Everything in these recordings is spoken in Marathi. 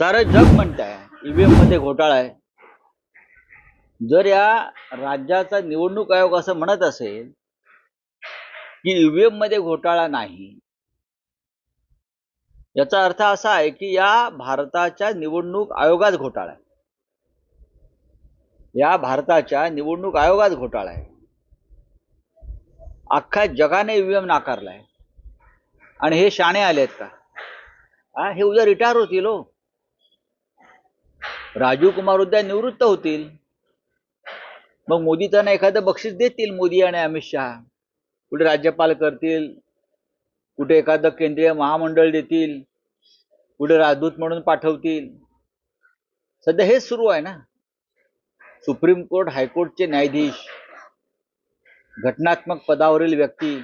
सारं जग म्हणत आहे ईव्हीएममध्ये घोटाळा आहे. जर या राज्याचा निवडणूक आयोग असं म्हणत असेल की ईव्हीएममध्ये घोटाळा नाही याचा अर्थ असा आहे की या भारताच्या निवडणूक आयोगात घोटाळा आहे. या भारताच्या निवडणूक आयोगात घोटाळा आहे. अख्ख्या जगाने ईव्हीएम नाकारलाय. आणि हे शाणे आलेत का? हे उद्या रिटायर होतील हो. राजीव कुमार उद्या निवृत्त होतील. मग मोदी त्यांना एखादं बक्षीस देतील मोदी आणि अमित शहा. कुठे राज्यपाल करतील कुठे एखादं केंद्रीय महामंडळ देतील कुठे राजदूत म्हणून पाठवतील. सध्या हेच सुरू आहे ना. सुप्रीम कोर्ट हायकोर्टचे न्यायाधीश घटनात्मक पदावरील व्यक्ती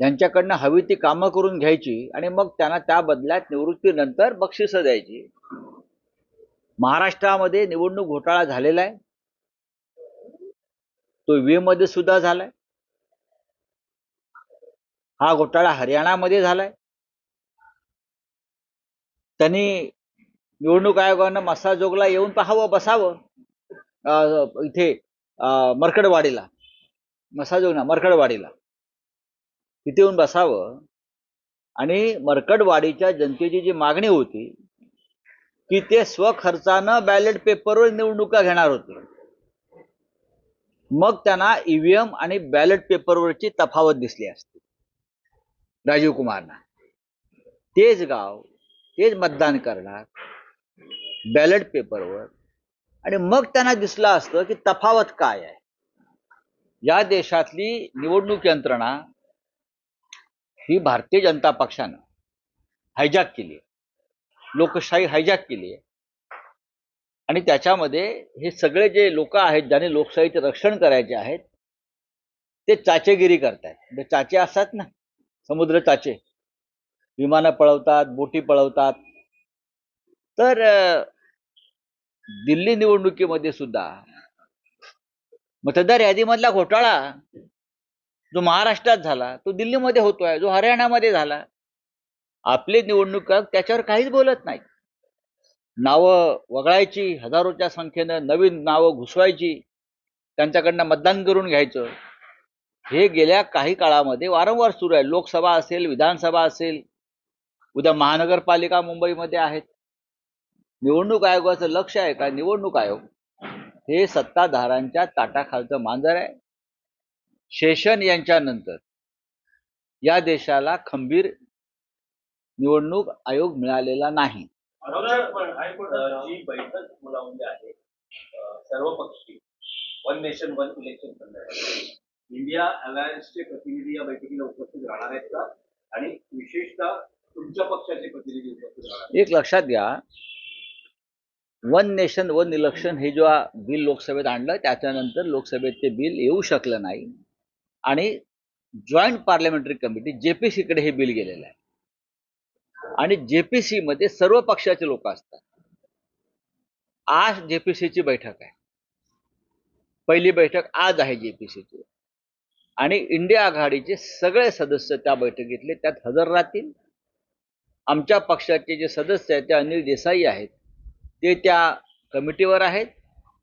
यांच्याकडनं हवी ती कामं करून घ्यायची आणि मग त्यांना त्या बदल्यात निवृत्तीनंतर बक्षिसं द्यायची. महाराष्ट्रामध्ये निवडणूक घोटाळा झालेला आहे. तो ईव्हीएममध्ये सुद्धा झालाय. हा घोटाळा हरियाणामध्ये झालाय. त्यांनी निवडणूक आयोगानं मसाजोगला येऊन पाहावं बसावं. इथे मरकडवाडीला मसाजोग ना मरकडवाडीला तिथे येऊन बसावं. आणि मरकडवाडीच्या जनतेची जी मागणी होती की ते स्वखर्चानं बॅलेट पेपरवर निवडणुका घेणार होते. मग त्यांना ईव्हीएम आणि बॅलेट पेपरवरची तफावत दिसली असते. राजीव कुमारना. तेच गाव तेच मतदान करणार बॅलेट पेपरवर आणि मग त्यांना दिसलं असतं की तफावत काय आहे. या देशातली निवडणूक यंत्रणा ही भारतीय जनता पक्षानं हायजॅक केली. लोकशाही हायजॅक केली आहे आणि त्याच्यामध्ये हे सगळे जे लोक आहेत ज्यांनी लोकशाहीचे रक्षण करायचे आहेत ते चाचेगिरी करतायत. म्हणजे चाचे असतात ना समुद्र चाचे. विमानं पळवतात बोटी पळवतात. तर दिल्ली निवडणुकीमध्ये सुद्धा मतदार यादीमधला घोटाळा जो महाराष्ट्रात झाला तो दिल्लीमध्ये होतोय जो हरियाणामध्ये झाला आपले निवडणूक त्याच्यावर काहीच बोलत नाही नावं वगळायची हजारोच्या संख्येनं नवीन नावं घुसवायची त्यांच्याकडनं मतदान करून घ्यायचं. हे गेल्या काही काळामध्ये वारंवार सुरू आहे. लोकसभा असेल विधानसभा असेल उद्या महानगरपालिका मुंबईमध्ये आहेत. निवडणूक आयोगाचं लक्ष आहे का? निवडणूक आयोग हे सत्ताधारांच्या ताटाखालचं मांजर आहे. शेषन यांच्यानंतर या देशाला खंबीर निवडणूक आयोग मिळालेला नाही. जी बैठक बोलावली आहे सर्वपक्षीय वन नेशन वन इलेक्शन संदर्भात. इंडिया अलायन्सचे प्रतिनिधी या बैठकीला उपस्थित राहणार आहेत का? आणि विशेषतः तुमच्या पक्षाचे प्रतिनिधी उपस्थित राहणार? एक लक्षात घ्या वन नेशन वन इलेक्शन हे जेव्हा बिल लोकसभेत आणलं त्याच्यानंतर लोकसभेत ते बिल येऊ शकलं नाही. आणि जॉईंट पार्लमेंटरी कमिटी जेपीसीकडे हे बिल गेलेलं आहे. आणि जेपीसी मध्ये सर्व पक्षाचे लोक असतात. आज जेपीसीची बैठक आहे. पहिली बैठक आज आहे जेपीसीची आणि इंडिया आघाडीचे सगळे सदस्य त्या बैठकीतले त्यात हजर राहतील. आमच्या पक्षाचे जे सदस्य आहेत ते अनिल देसाई आहेत ते त्या कमिटीवर आहेत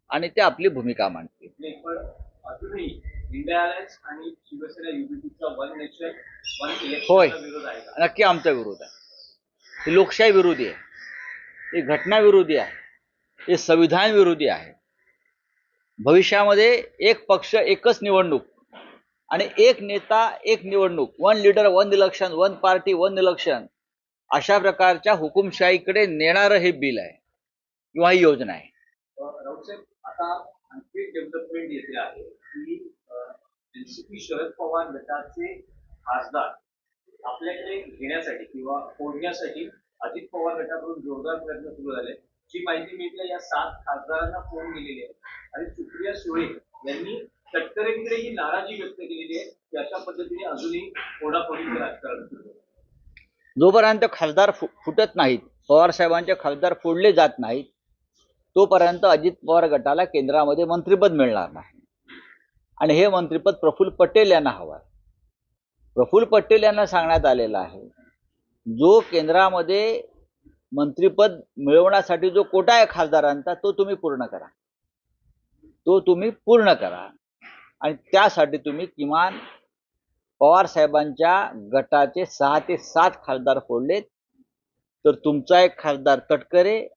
आणि ते आपली भूमिका मांडतील. होय. नक्की आमचा विरोध आहे. हे लोकशाही विरोधी आहे. हे घटना विरोधी आहे. हे संविधान विरोधी आहे. भविष्यामध्ये एक पक्ष एकच निवडणूक आणि एक नेता एक निवडणूक one leader one election one party one election अशा प्रकारच्या हुकुमशाहीकडे नेणारं हे बिल आहे किंवा ही योजना आहे. आता आणखी डेव्हलपमेंट येते आहे की शरद पवार गटाचे खासदार आपल्याकडे घेण्यासाठी किंवा फोडण्यासाठी अजित पवार गटाकडून जोरदार प्रयत्न सुरू झाले. जी माहिती मिळते या सात खासदारांना फोन गेलेली आहे. आणि सुप्रिया सुळे यांनी तटकरेंकडे ही नाराजी व्यक्त केलेली आहे. की अशा पद्धतीने अजूनही फोडाफोडीचं राजकारण सुरू जोपर्यंत खासदार फुटत नाहीत पवार साहेबांचे खासदार फोडले जात नाहीत तोपर्यंत अजित पवार गटाला केंद्रामध्ये मंत्रिपद मिळणार नाही. आणि हे मंत्रिपद प्रफुल्ल पटेल यांना हवं प्रफुल प्रफुल्ल पटेल यांना सांगण्यात आलेलं आहे. जो केंद्रामध्ये मंत्रीपद मिळवण्यासाठी जो कोटा आहे खासदारांचा तो तुम्ही पूर्ण करा. तो तुम्ही पूर्ण करा. आणि त्यासाठी तुम्ही किमान पवार साहेबांच्या गटाचे सहा ते सात खासदार फोडलेत. तर तुमचा एक खासदार तटकरे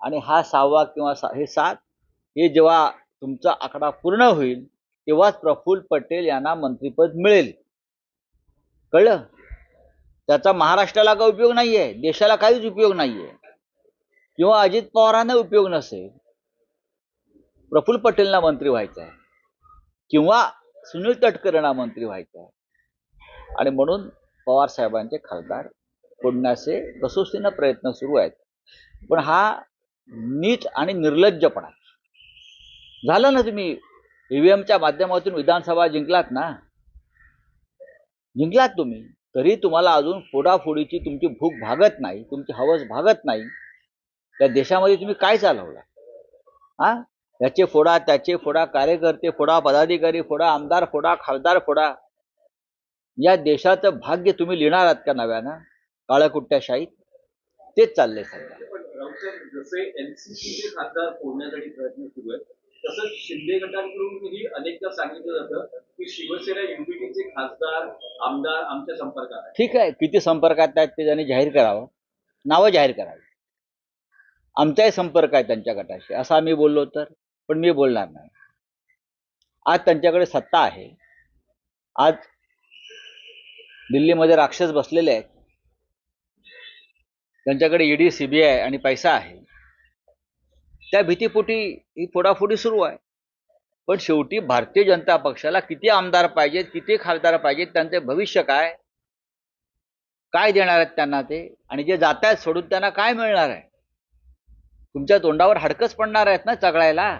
आणि हा सहावा किंवा सा हे सात हे जेव्हा तुमचा आकडा पूर्ण होईल तेव्हाच प्रफुल्ल पटेल यांना मंत्रिपद मिळेल. कळलं? त्याचा महाराष्ट्राला काही उपयोग नाहीये देशाला काहीच उपयोग नाहीये. किंवा अजित पवारांना उपयोग नसेल. प्रफुल्ल पटेलना मंत्री व्हायचं आहे. किंवा सुनील तटकरेंना मंत्री व्हायचं आहे. आणि म्हणून पवार साहेबांचे खासदार फोडण्याचे कसोशीनं प्रयत्न सुरू आहेत. पण हा नीच आणि निर्लज्जपणा. झालं ना तुम्ही ईव्हीएमच्या माध्यमातून विधानसभा जिंकलात ना? जिंकलात तुम्ही तरी तुम्हाला अजून फोडाफोडीची तुमची भूक भागत नाही तुमची हवस भागत नाही. त्या देशामध्ये तुम्ही काय चालवलं? हा? याचे फोडा त्याचे फोडा कार्यकर्ते फोडा पदाधिकारी फोडा आमदार फोडा खासदार फोडा. या देशाचं भाग्य तुम्ही लिहिणार आहात का नव्यानं? काळकुट्ट्याशाहीत तेच चाललंय सध्या. जसे एनसीसीचे खासदार फोडण्यासाठी प्रयत्न सुरू आहेत तसंच शिंदे गटाकडूनही अनेकदा सांगितलं जातं की शिवसेना खासदार आमदार आमच्या संपर्कात आहेत. ठीक आहे. किती संपर्कात आहेत ते त्यांनी जाहीर करावं. नावं जाहीर करावी. आमचाही संपर्क आहे त्यांच्या गटाशी. असं आम्ही बोललो तर पण मी बोलणार नाही. आज त्यांच्याकडे सत्ता आहे. आज दिल्लीमध्ये राक्षस बसलेले आहेत. त्यांच्याकडे ईडी सीबीआय आणि पैसा आहे. त्या भीतीपोटी ही फोडाफोडी सुरू आहे. पण शेवटी भारतीय जनता पक्षाला किती आमदार पाहिजेत किती खासदार पाहिजेत त्यांचे भविष्य काय? काय देणार आहेत त्यांना ते? आणि जे जात आहेत सोडून त्यांना काय मिळणार आहे? तुमच्या तोंडावर हडकच पडणार आहेत ना चगळायला?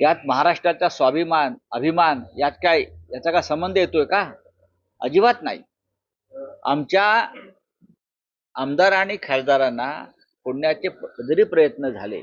यात महाराष्ट्राचा स्वाभिमान अभिमान यात काय याचा काय संबंध येतोय का? अजिबात नाही. आमच्या आमदार आणि खासदारांना फोडण्याचे जरी प्रयत्न झाले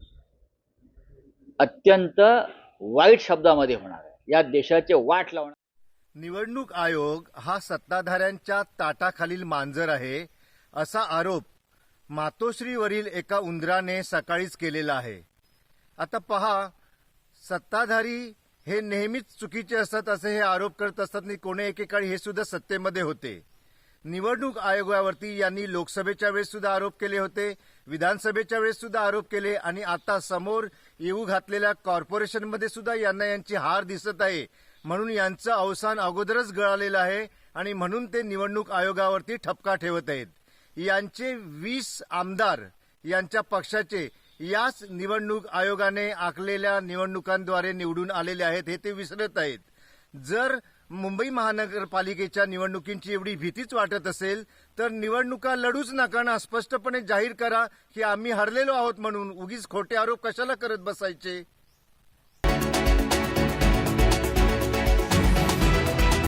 अत्यंत वाईट शब्दामध्ये होणार आहे. या देशाचे वाट लावणार निवडणूक आयोग हा सत्ताधाऱ्यांच्या ताटाखालील मांजर आहे असा आरोप मातोश्रीवरील एका उंदराने सकाळीच केलेला आहे. आता पहा सत्ताधारी हे नेहमीच चुकीचे असतात असे हे आरोप करत असतात आणि कोणी एकेकाळी हे सुद्धा सत्तेमध्ये होते. निवडणूक आयोगावरती यांनी लोकसभेच्या वेळेस सुद्धा आरोप केले होते विधानसभेच्या वेळेस सुद्धा आरोप केले आणि आता समोर येऊ घातलेल्या कॉर्पोरेशनमध्ये सुद्धा यांना यांची हार दिसत आहे. म्हणून यांचं अवसान अगोदरच गळालेलं आहे आणि म्हणून ते निवडणूक आयोगावरती ठपका ठेवत आहेत. यांचे वीस आमदार यांच्या पक्षाचे याच निवडणूक आयोगाने आखलेल्या निवडणुकांद्वारे निवडून आलेले आहेत हे ते विसरत आहेत. जर मुंबई महानगरपालिकेच्या निवडणुकींची एवढी भीतीच वाटत असेल तर निवडणुका लढूच नका ना. स्पष्टपणे जाहीर करा की आम्ही हरलेलो आहोत म्हणून. उगीच खोटे आरोप कशाला करत बसायचे?